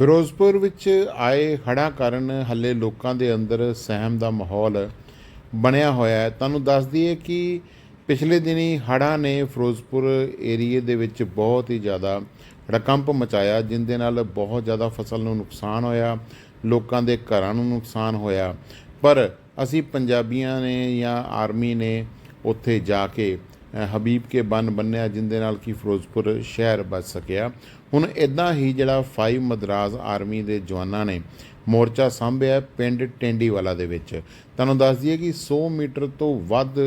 ਫਿਰੋਜ਼ਪੁਰ ਵਿੱਚ ਆਏ ਹੜ੍ਹਾਂ ਕਾਰਨ ਹੱਲੇ ਲੋਕਾਂ ਦੇ ਅੰਦਰ ਸਹਿਮ ਦਾ ਮਾਹੌਲ ਬਣਿਆ ਹੋਇਆ ਹੈ। ਤੁਹਾਨੂੰ ਦੱਸ ਦਈਏ ਕਿ ਪਿਛਲੇ ਦਿਨੀ ਹੜ੍ਹਾਂ ਨੇ ਫਿਰੋਜ਼ਪੁਰ ਏਰੀਏ ਦੇ ਵਿੱਚ ਬਹੁਤ ਹੀ ਜ਼ਿਆਦਾ ਰਕੰਪ ਮਚਾਇਆ ਜਿਸ ਦੇ ਨਾਲ ਬਹੁਤ ਜ਼ਿਆਦਾ ਫਸਲ ਨੂੰ ਨੁਕਸਾਨ ਹੋਇਆ, ਲੋਕਾਂ ਦੇ ਘਰਾਂ ਨੂੰ ਨੁਕਸਾਨ ਹੋਇਆ। ਪਰ ਅਸੀਂ ਪੰਜਾਬੀਆਂ ਨੇ ਜਾਂ ਆਰਮੀ ਨੇ ਉੱਥੇ ਜਾ ਕੇ ਹਬੀਬ ਕੇ ਬੰਨ ਬੰਨਿਆ, ਜਿੰਦੇ ਨਾਲ ਕਿ ਫਿਰੋਜ਼ਪੁਰ ਸ਼ਹਿਰ ਬਚ ਸਕਿਆ। ਹੁਣ ਇਦਾਂ ਹੀ ਜਿਹੜਾ 5 ਮਦਰਾਸ ਆਰਮੀ ਦੇ ਜਵਾਨਾਂ ਨੇ ਮੋਰਚਾ ਸਾਂਭਿਆ ਪਿੰਡ ਟੈਂਡੀਵਾਲਾ ਦੇ ਵਿੱਚ। ਤੁਹਾਨੂੰ ਦੱਸ ਦਈਏ ਕਿ 100 ਮੀਟਰ ਤੋਂ ਵੱਧ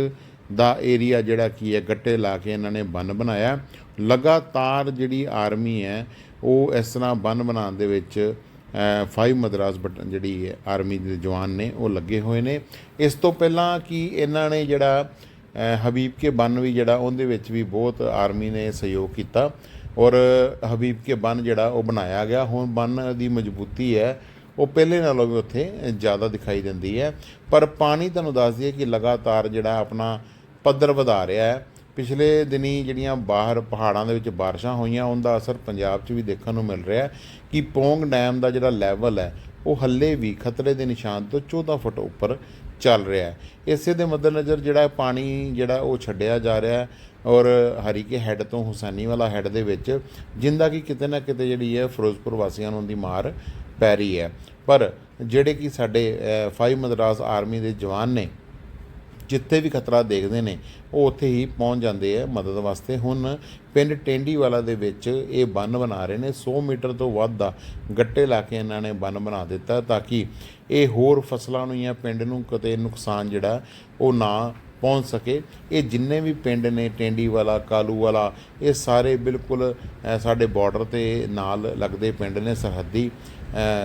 ਦਾ ਏਰੀਆ ਜਿਹੜਾ ਕੀ ਹੈ, ਗੱਟੇ ਲਾ ਕੇ ਇਹਨਾਂ ਨੇ ਬੰਨ ਬਣਾਇਆ। ਲਗਾਤਾਰ ਜਿਹੜੀ ਆਰਮੀ ਹੈ, ਉਹ ਇਸ ਤਰ੍ਹਾਂ ਬੰਨ ਬਣਾਉਣ ਦੇ ਵਿੱਚ ਫਾਈਵ ਮਦਰਾਸ ਬਟ, ਜਿਹੜੀ ਹੈ ਆਰਮੀ ਦੇ ਜਵਾਨ ਨੇ, ਉਹ ਲੱਗੇ ਹੋਏ ਨੇ। ਇਸ ਤੋਂ ਪਹਿਲਾਂ ਕਿ ਇਹਨਾਂ ਨੇ ਜਿਹੜਾ ਹਬੀਬ ਕੇ ਬੰਨ ਵੀ ਜਿਹੜਾ ਉਹਦੇ ਵਿੱਚ ਵੀ ਬਹੁਤ ਆਰਮੀ ਨੇ ਸਹਿਯੋਗ ਕੀਤਾ ਔਰ ਹਬੀਬ ਕੇ ਬੰਨ ਜਿਹੜਾ ਉਹ ਬਣਾਇਆ ਗਿਆ। ਹੁਣ ਬੰਨ ਦੀ ਮਜ਼ਬੂਤੀ ਹੈ, ਉਹ ਪਹਿਲੇ ਨਾਲੋਂ ਵੀ ਉੱਥੇ ਜ਼ਿਆਦਾ ਦਿਖਾਈ ਦਿੰਦੀ ਹੈ। ਪਰ ਪਾਣੀ ਤੁਹਾਨੂੰ ਦੱਸ ਦਈਏ ਕਿ ਲਗਾਤਾਰ ਜਿਹੜਾ ਆਪਣਾ ਪੱਧਰ ਵਧਾ ਰਿਹਾ ਹੈ। ਪਿਛਲੇ ਦਿਨੀ ਜਿਹੜੀਆਂ ਬਾਹਰ ਪਹਾੜਾਂ ਦੇ ਵਿੱਚ ਬਾਰਿਸ਼ਾਂ ਹੋਈਆਂ, ਉਹਦਾ ਅਸਰ ਪੰਜਾਬ 'ਚ ਵੀ ਦੇਖਣ ਨੂੰ ਮਿਲ ਰਿਹਾ ਕਿ ਪੌਂਗ ਡੈਮ ਦਾ ਜਿਹੜਾ ਲੈਵਲ ਹੈ ਉਹ ਹੱਲੇ ਵੀ ਖਤਰੇ ਦੇ ਨਿਸ਼ਾਨ ਤੋਂ 14 ਫੁੱਟ ਉੱਪਰ ਚੱਲ ਰਿਹਾ ਹੈ। ਇਸੇ ਦੇ ਮੱਦੇਨਜ਼ਰ ਜਿਹੜਾ ਪਾਣੀ ਜਿਹੜਾ ਉਹ ਛੱਡਿਆ ਜਾ ਰਿਹਾ ਹੈ ਔਰ ਹਰੀਕੇ ਹੈੱਡ ਤੋਂ ਹੁਸੈਨੀ ਵਾਲਾ ਹੈੱਡ ਦੇ ਵਿੱਚ ਜਿੰਦਾ ਕਿ ਕਿਤੇ ਨਾ ਕਿਤੇ ਜਿਹੜੀ ਹੈ ਫਿਰੋਜ਼ਪੁਰ ਵਾਸੀਆਂ ਨੂੰ ਦੀ ਮਾਰ ਪੈ ਰਹੀ ਹੈ। ਪਰ ਜਿਹੜੇ ਕਿ ਸਾਡੇ ਅ, ਫਾਈਵ ਮਦਰਾਸ ਆਰਮੀ ਦੇ ਜਵਾਨ ਨੇ ਜਿੱਥੇ ਵੀ ਖਤਰਾ ਦੇਖਦੇ ਨੇ, ਉਹ ਉੱਥੇ ਹੀ ਪਹੁੰਚ ਜਾਂਦੇ ਆ ਮਦਦ ਵਾਸਤੇ। ਹੁਣ ਪਿੰਡ ਟੈਂਡੀਵਾਲਾ ਦੇ ਵਿੱਚ ਇਹ ਬੰਨ ਬਣਾ ਰਹੇ ਨੇ। 100 ਮੀਟਰ ਤੋਂ ਵੱਧ ਦਾ ਗੱਟੇ ਲਾ ਕੇ ਇਹਨਾਂ ਨੇ ਬੰਨ ਬਣਾ ਦਿੱਤਾ ਤਾਂ ਕਿ ਇਹ ਹੋਰ ਫਸਲਾਂ ਨੂੰ ਜਾਂ ਪਿੰਡ ਨੂੰ ਕਦੇ ਨੁਕਸਾਨ ਜਿਹੜਾ, ਉਹ ਨਾ ਪਹੁੰਚ ਸਕੇ। ਇਹ ਜਿੰਨੇ ਵੀ ਪਿੰਡ ਨੇ, ਟੇਂਡੀ ਵਾਲਾ, ਕਾਲੂ ਵਾਲਾ, ਇਹ ਸਾਰੇ ਬਿਲਕੁਲ ਸਾਡੇ ਬਾਰਡਰ ਤੇ ਨਾਲ ਲੱਗਦੇ ਪਿੰਡ ਨੇ, ਸਰਹੱਦੀ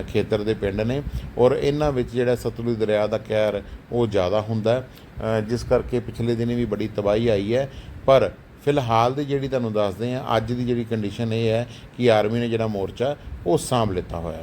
ਖੇਤਰ ਦੇ ਪਿੰਡ ਨੇ। ਔਰ ਇਹਨਾਂ ਵਿੱਚ ਜਿਹੜਾ ਸਤਲੁਜ ਦਰਿਆ ਦਾ ਕਹਿਰ, ਉਹ ਜ਼ਿਆਦਾ ਹੁੰਦਾ ਜਿਸ ਕਰਕੇ ਪਿਛਲੇ ਦਿਨੀ ਵੀ ਬੜੀ ਤਬਾਹੀ ਆਈ ਹੈ। ਪਰ ਫਿਲਹਾਲ ਦੀ ਜਿਹੜੀ ਤੁਹਾਨੂੰ ਦੱਸਦੇ ਆ ਅੱਜ ਦੀ ਜਿਹੜੀ ਕੰਡੀਸ਼ਨ ਇਹ ਹੈ ਕਿ ਆਰਮੀ ਨੇ ਜਿਹੜਾ ਮੋਰਚਾ, ਉਹ ਸਾਂਭ ਲਿੱਤਾ ਹੋਇਆ